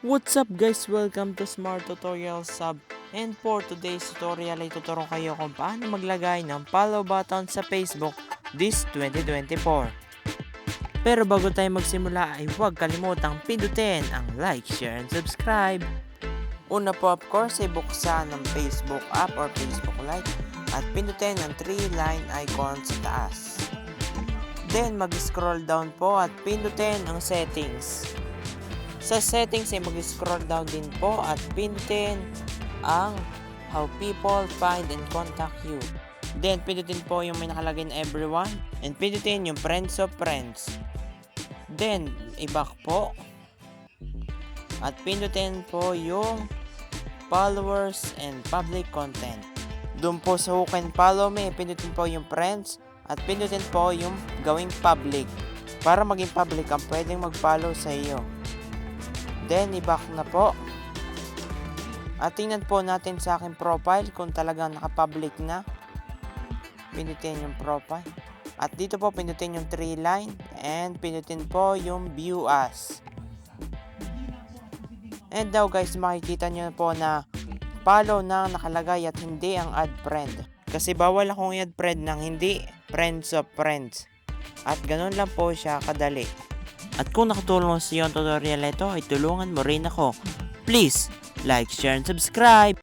What's up guys? Welcome to Smart Tutorial Sub. And for today's tutorial ay tuturo kayo kung paano maglagay ng follow button sa Facebook this 2024. Pero bago tayo magsimula ay huwag kalimutang pindutin ang like, share, and subscribe. Una po of course ay buksan ng Facebook app or Facebook Lite at pindutin ang 3 line icon sa taas. Then mag-scroll down po at pindutin ang settings. Sa settings ay mag-scroll down din po at pindutin ang how people find and contact you. Then pindutin po yung may nakalagay na everyone and pindutin yung friends of friends. Then i-back po at pindutin po yung followers and public content. Doon po sa who can follow me, pindutin po yung friends at pindutin po yung gawing public para maging public ang pwedeng mag-follow sa iyo. Then, i-back na po. At tingnan po natin sa aking profile kung talagang nakapublic na. Pindutin yung profile. At dito po pindutin yung 3 line and pindutin po yung view as. And now guys, makikita nyo po na follow na nakalagay at hindi ang add friend. Kasi bawal akong i-add friend ng hindi friends of friends. At ganun lang po siya kadali. At kung nakatulong sa iyo ang tutorial ito, ay tulungan mo rin ako. Please, like, share, and subscribe!